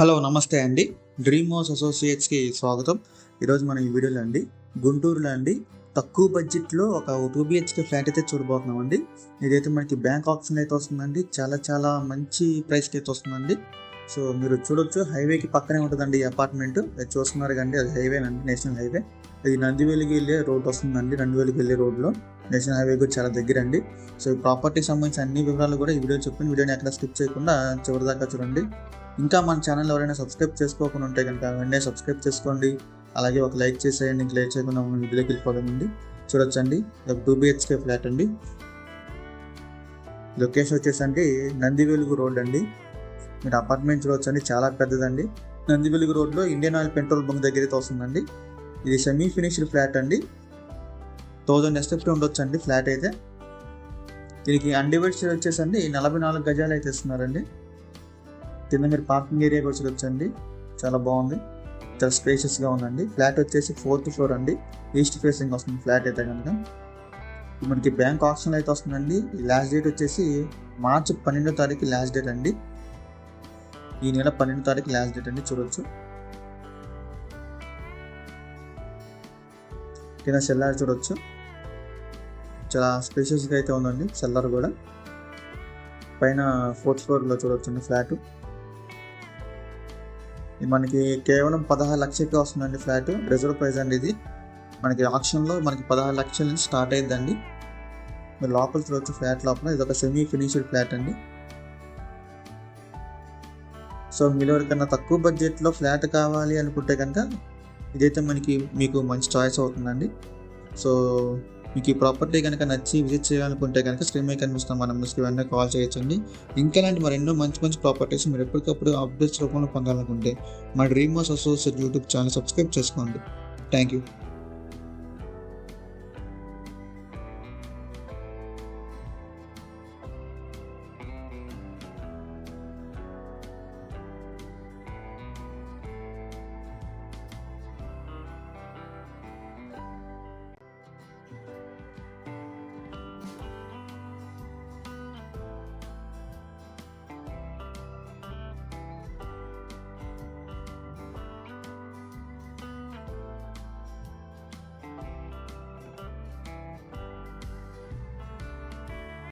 Hello నమస్తే అండి. Dream house అసోసియేట్స్కి స్వాగతం. ఈరోజు మనం ఈ వీడియోలో అండి గుంటూరులో అండి తక్కువ బడ్జెట్లో ఒక టూ బిహెచ్కే ఫ్లాట్ అయితే చూడబోతున్నాం అండి ఇదైతే మనకి బ్యాంక్ ఆప్షన్ అయితే వస్తుందండి. చాలా చాలా మంచి ప్రైస్కి అయితే వస్తుందండి. సో మీరు చూడొచ్చు హైవేకి పక్కనే ఉంటుందండి ఈ అపార్ట్మెంట్ చూస్తున్నారు కండి అది హైవే అండి నేషనల్ హైవే ఇది నందివేలికి వెళ్ళే రోడ్ వస్తుందండి నందివేలికి వెళ్ళే రోడ్లో నేషనల్ హైవే కూడా చాలా దగ్గర అండి. సో ఈ ప్రాపర్టీకి సంబంధించిన అన్ని వివరాలు కూడా ఈ వీడియో చెప్పిన వీడియోని ఎక్కడ స్కిప్ చేయకుండా చివరి దాకా చూడండి. ఇంకా మన ఛానల్ ఎవరైనా సబ్స్క్రైబ్ చేసుకోకుండా ఉంటే కనుక వెంటనే సబ్స్క్రైబ్ చేసుకోండి. అలాగే ఒక లైక్ చేసేయండి. ఇంక లైక్ చేయకుండా మనం వీడియోకి వెళ్ళిపోదామండి చూడొచ్చండి. ఇది టూ బిహెచ్కే ఫ్లాట్ అండి. లొకేషన్ వచ్చేసండి నంది వెలుగు రోడ్ అండి. మీరు అపార్ట్మెంట్ చూడొచ్చండి. చాలా పెద్దదండి. నంది వెలుగు రోడ్లో ఇండియన్ ఆయిల్ పెట్రోల్ బంక్ దగ్గర అయితే వస్తుందండి. ఇది సెమీ ఫినిష్డ్ ఫ్లాట్ అండి. థౌజండ్ ఎస్ఎఫ్టీ ఉండొచ్చు అండి ఫ్లాట్ అయితే. దీనికి అన్డివైడ్ వచ్చేసండి నలభై నాలుగు గజాలు అయితే ఇస్తున్నారండి. కింద మీరు పార్కింగ్ ఏరియా కూడా చూడొచ్చండి. చాలా బాగుంది. చాలా స్పేషియస్గా ఉందండి. ఫ్లాట్ వచ్చేసి ఫోర్త్ ఫ్లోర్ అండి. ఈస్ట్ ఫేసింగ్ వస్తుంది ఫ్లాట్ అయితే కనుక. మనకి బ్యాంక్ ఆప్షన్ అయితే వస్తుందండి. లాస్ట్ డేట్ వచ్చేసి మార్చి పన్నెండో తారీఖు లాస్ట్ డేట్ అండి. ఈ నెల పన్నెండో తారీఖు లాస్ట్ డేట్ అండి. చూడొచ్చు. కింద సెల్లార్ చూడొచ్చు. చాలా స్పేషియస్గా అయితే ఉందండి. సెల్లార్ కూడా. పైన ఫోర్త్ ఫ్లోర్లో చూడొచ్చండి ఫ్లాట్. మనకి కేవలం పదహారు లక్షలకే వస్తుందండి ఫ్లాట్. రిజర్వ్ ప్రైస్ అండి ఇది. మనకి ఆప్షన్లో మనకి పదహారు లక్షల నుంచి స్టార్ట్ అయ్యిందండి మీరు లోపల చూడవచ్చు ఫ్లాట్ లోపల. ఇది ఒక సెమీ ఫినిష్డ్ ఫ్లాట్ అండి. సో మీరు ఎవరికన్నా తక్కువ బడ్జెట్లో ఫ్లాట్ కావాలి అనుకుంటే కనుక ఇదైతే మనకి మీకు మంచి చాయిస్ అవుతుందండి. సో మీకు ఈ ప్రాపర్టీ కనుక నచ్చి విజిట్ చేయాలనుకుంటే కనుక స్క్రీన్ మీద కనిపిస్తున్న మన నెంబర్స్కి వెంటనే కాల్ చేయొచ్చండి. ఇంకా లాంటి మరెన్నో మంచి మంచి ప్రాపర్టీస్ మీరు ఎప్పటికప్పుడు అప్డేట్స్ రూపంలో పొందాలనుకుంటే మా dream house associate YouTube channel subscribe చేసుకోండి. Thank you